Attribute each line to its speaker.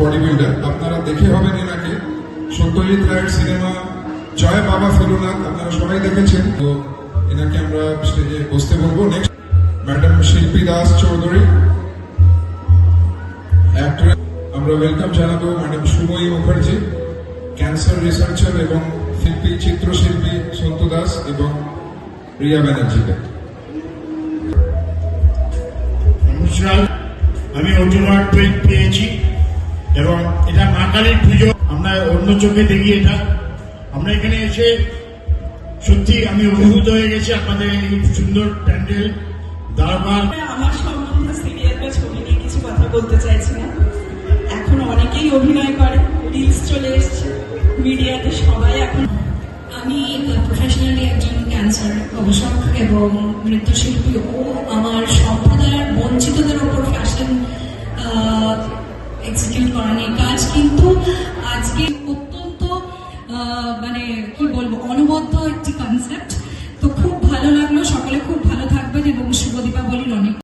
Speaker 1: Body builder আপনারা দেখে হবেন এনাকে। সত্যজিৎ রায়ের সিনেমা জয় বাবা ফেলুনাথ আপনারা সবাই দেখেছেন। তো এনাকে আমরা স্টেজে বসতে বলব। নেক্সট ম্যাডাম শিল্পী দাস চৌধুরী। আমরা ওয়েলকাম জানাব madam Sumoyi Mukherjee cancer researcher এবং শিল্পী, চিত্রশিল্পী সন্তু দাস এবং রিয়া ব্যানার্জিকে
Speaker 2: আমি অর্জুন পেয়ে পেয়েছি। এবং এটা মা কালীর পুজো। আমরা অন্য চোখে দেখি এটা। আমরা এখানে এসে সত্যি আমি অভিভূত হয়ে গেছি আপনাদের এই সুন্দর প্যান্ডেল দরবার।
Speaker 3: আমার সম্বন্ধে সিরিয়াল বা ছবি নিয়ে কিছু কথা বলতে চাইছি না এখন অনেকেই অভিনয় করে রিলস চলে এসছে মিডিয়াতে সবাই এখন
Speaker 4: আমি প্রফেশনালি একজন ক্যান্সার গবেষক এবং নৃত্যশিল্পী ও আমার এক্সিকিউট কাজ কিন্তু আজকে অত্যন্ত মানে কি বলব অনবদ্য একটি কনসেপ্ট